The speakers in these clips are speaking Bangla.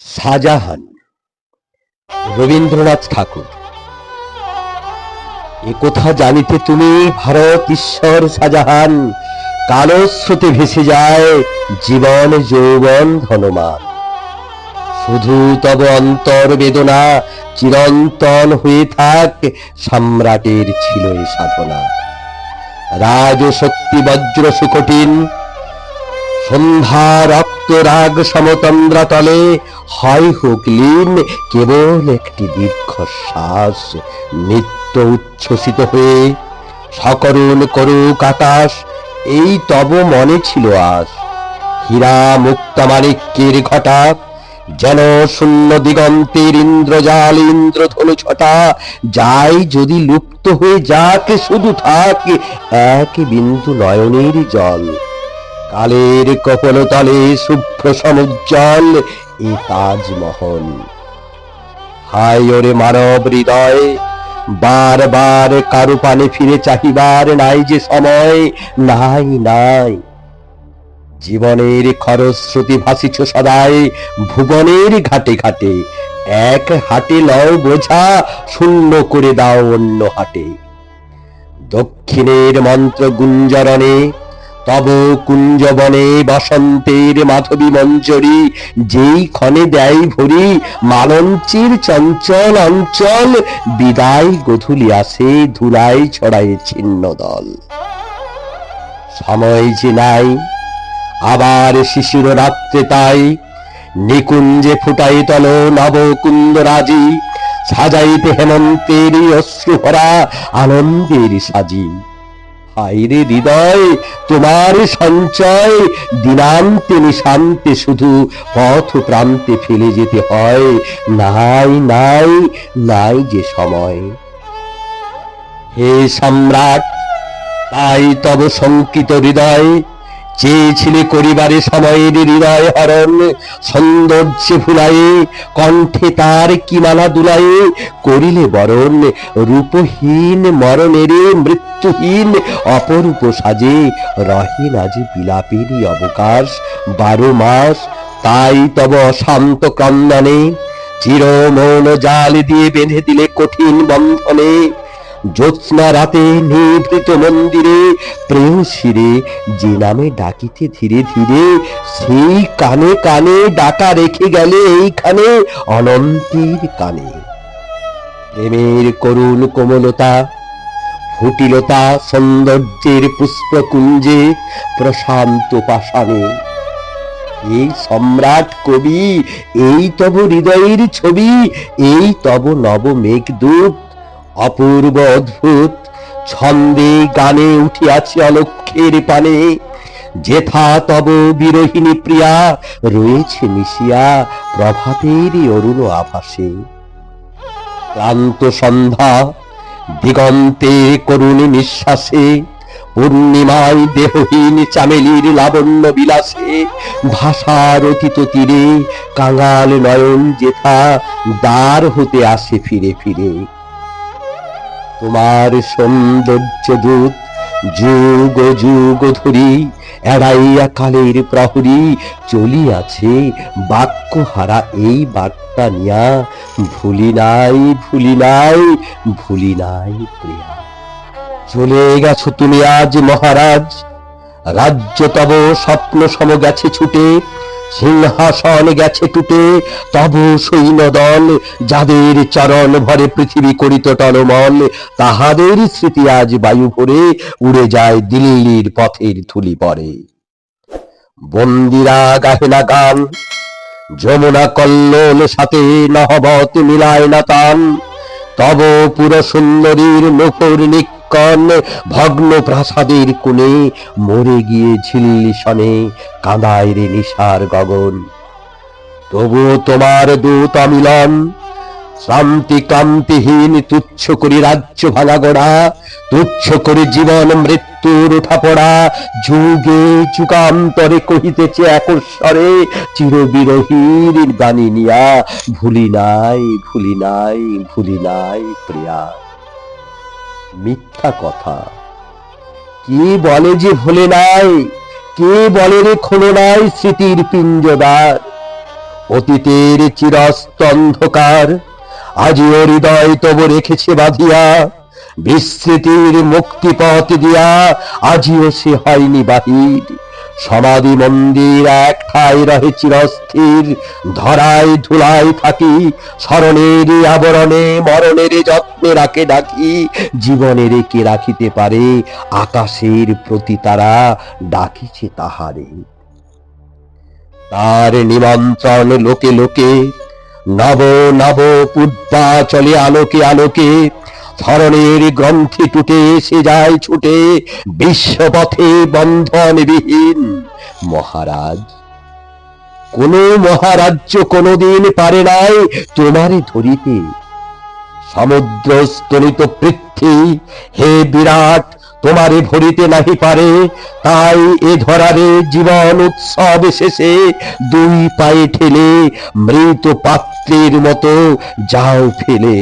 শাহজাহান, রবীন্দ্রনাথ ঠাকুর। এ কথা জানিতে তুমি ভারত ঈশ্বর শাহজাহান, কালো স্রোতে ভেসে যায় জীবন যৌবন ধনমান। শুধু তব অন্তর বেদনা চিরন্তন হয়ে থাক সম্রাটের ছিল সাধনা। রাজ শক্তি বজ্র সুকঠিন সন্ধ্যা রক্ত রাগ সমতন্দ্রা তলে হয় হোক লীন, কেবল একটি দীর্ঘশ্বাস, নিত্য উচ্ছ্বসিত হয়ে, সকরুণ করুক আকাশ, এই তব মনে ছিল আজ। হীরা মুক্তা মাণিক্যের ঘটা, যেন শূন্য দিগন্তের ইন্দ্রজাল, ইন্দ্রধনু ছটা, যাই যদি লুপ্ত হয়ে যাক, শুধু থাক এক বিন্দু নয়নের জল। কালের কপলতলে শুভ্র সমুজ্জ্বল এ তাজমহল। হায় ওরে মানব হৃদয়, বার বার কারু পানে ফিরে চাহিবার নাই যে সময়, নাই নাই। জীবনের খরস্রোতি ভাসিছ সদাই, ভুবনের ঘাটে ঘাটে, এক হাটে লও বোঝা, শূন্য করে দাও অন্য হাটে। দক্ষিণের মন্ত্র গুঞ্জরণে তব কুঞ্জবনে বসন্তের মাধবী মঞ্জরি, যেই ক্ষণে দেয় ভরি মালঞ্চের চঞ্চল অঞ্চল, বিদায় গধুলি আসে ধুলাই ছড়ায় ছিন্ন দল সময় যে নাই, আবার শিশির রাত্রে তাই, নিকুঞ্জে ফুটাই তল নবকুন্দ রাজি সাজাইতে হেমন্তের অশ্রুভরা আনন্দের সাজি। হাইরে হৃদয়, তোমার সঞ্চয়। দিনান্তে নিশান্তে, শুধু পথ প্রান্তে ফেলে যেতে হয়। নাই নাই নাই যে সময়। হে সম্রাট, তাই তব শঙ্কিত হৃদয় চেয়েছিলে করিবারে সময়ের হৃদয় হরণ, সৌন্দর্যে ভুলায়ে কণ্ঠে তার কিমালা দুলায়ে, করিলে বরণ, রূপহীন মরণেরে মৃত্যুহীন অপরূপ সাজে রহে না যে বিলাপেরই অবকাশ, বারো মাস, তাই তব অশান্ত ক্রন্দনে চির মৌন জাল দিয়ে বেঁধে দিলে কঠিন বন্ধনে জ্যোৎস্না রাতে নিভৃত মন্দিরে প্রেয়সীরে যে নামে ডাকিতে ধীরে ধীরে, সেই কানে কানে ডাকা রেখে গেলে এইখানে অনন্তের কানে। প্রেমের করুণ কোমলতা, ফুটিলতা সৌন্দর্যের পুষ্পকুঞ্জে প্রশান্ত পাষাণে। এই সম্রাট কবি, এই তব হৃদয়ের ছবি, এই তব নব মেঘদূত অপূর্ব অদ্ভুত ছন্দে গানে উঠিয়াছে অলক্ষের পানে। যেথা তব বিরোহিণী প্রিয়া রয়েছে মিশিয়া প্রভাতের অরুণ আভাসে। ক্লান্ত সন্ধ্যা, দিগন্তে করুণ নিঃশ্বাসে, পূর্ণিমায় দেহহীন চামেলির লাবণ্য বিলাসে, ভাষার অতীত তীরে কাঙাল নয়ন যেথা দ্বার হতে আসে ফিরে ফিরে। তোমার সৌন্দর্য দূত যুগ যুগ ধরি এড়াইয়া কালের প্রহরী চলিয়াছে বাক্য হারা এই বার্তা নিয়া। ভুলি নাই ভুলি নাই ভুলি নাই প্রিয়া। চলে গেছো তুমি আজ মহারাজ। রাজ্য তব স্বপ্ন সম গেছে ছুটে। সিংহাসন গেছে টুটে, তব সৈন্য দল যাদের চরণ ভরে পৃথিবী করিত টলমল, তাহাদের স্মৃতি আজ বায়ু ভরে উড়ে যায় দিল্লির পথের ধুলি পরে। বন্দিরা গাহেনা গান, যমুনা কল্লোল সাথে নহবত মিলায় না তান, তব পুর সুন্দরীর মুখর নিকন ভগ্ন প্রাসাদের কোণে মরে গিয়ে ঝিল্লি শনে কাঁদায় রে নিশার গগন। তবু তোমার দূত অমিলন শান্তি ক্রান্তিহীন তুচ্ছ করি রাজ্য ভাঙা গোড়া, তুচ্ছ করে জীবন মৃত্যুর উঠা পড়া যুগে যুগান্তরে কহিতেছে একস্বরে, চিরবিরহীর বাণী নিয়া ভুলি নাই ভুলি নাই ভুলি নাই প্রিয়া। মিথ্যা কথা। কে বলে যে ভোলে নাই, কে বলে রে খোলো নাই স্মৃতির পিঞ্জদার? অতীতের চিরস্ত অন্ধকার আজিও হৃদয় তব রেখেছে বাঁধিয়া, বিস্মৃতির মুক্তিপথ দিয়া আজিও সে হয়নি বাহির। সমাধি মন্দির এক ঠাই রহে চিরস্থির ধরায় ধুলায় থাকি স্মরণের আবরণে মরণের যত্নে রাখে ডাকি জীবনের কে রাখিতে পারে, আকাশের প্রতি তারা ডাকিছে তাহারে। তার নিমন্ত্রণ লোকে লোকে, নব নব পূর্বাচলে আলোকে আলোকে ধরনের গ্রন্থি টুটে সে যায় ছুটে বিশ্বপথে বন্ধনবিহীন। মহারাজ, কোন মহারাজ্য কোনদিন পারে নাই তোমারে ধরিতে। সমুদ্র স্তরিত পৃথ্বী, হে বিরাট, তোমারে ভরিতে নাহি পারে। তাই এ ধরারে জীবন উৎসব শেষে দুই পায়ে ঠেলে মৃত পাত্রের মতো যাও ফেলে।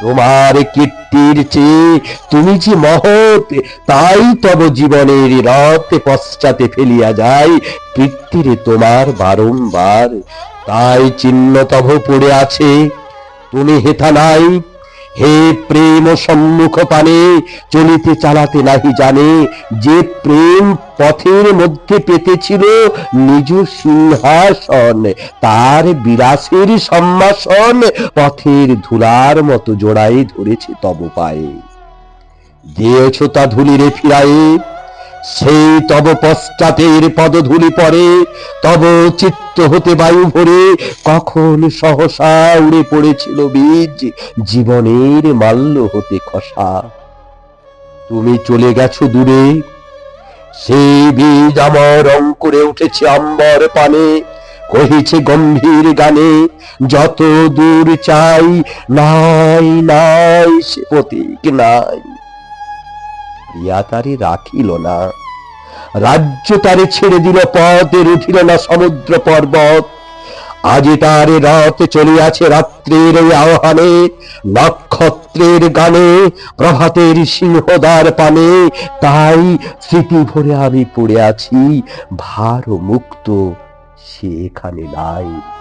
তোমার কীর্তির চেয়ে তুমি যে মহৎ, তাই তব জীবনের রথ পশ্চাতে ফেলিয়া যায় কীর্তিরে তোমার বারংবার, তাই চিহ্ন তব পড়ে আছে। তুমি হেথা নাই হে প্রেম সম্মুখ পানে, চলিতে চালাতে নাহি জানে, যে প্রেম পথের মধ্যে পেতেছিল নিজ সিংহাসন, তার বিরাসের সম্মাসন পথের ধুলার মতো জোড়াই ধরেছে তব পায়ে। দিয়েছ তা ধুলিরে ফিরায়ে সেই তব পশ্চাতের পদধূলি পরে তব চিত্ত হতে বায়ু ভরে কখন সহসা উড়ে পড়েছিল বীজ, জীবনের মাল্য হতে খসা। তুমি চলে গেছো দূরে, সেই বীজ আমার রং করে উঠেছে আম্বর পানে, কহিছে গম্ভীর গানে, যত দূর চাই, নাই নাই, সে প্রতীক নাই। প্রিয়া তারে রাখিল না। রাজ্য তারে ছেড়ে দিল পথের উঠিল না সমুদ্র পর্বত। আজি তার রথ চলিয়াছে রাত্রির আহ্বানে, নক্ষত্রের গানে, প্রভাতের সিংহদার পানে। তাই স্মৃতি ভরে আমি পড়ে আছি ভার মুক্ত সে এখানে নাই।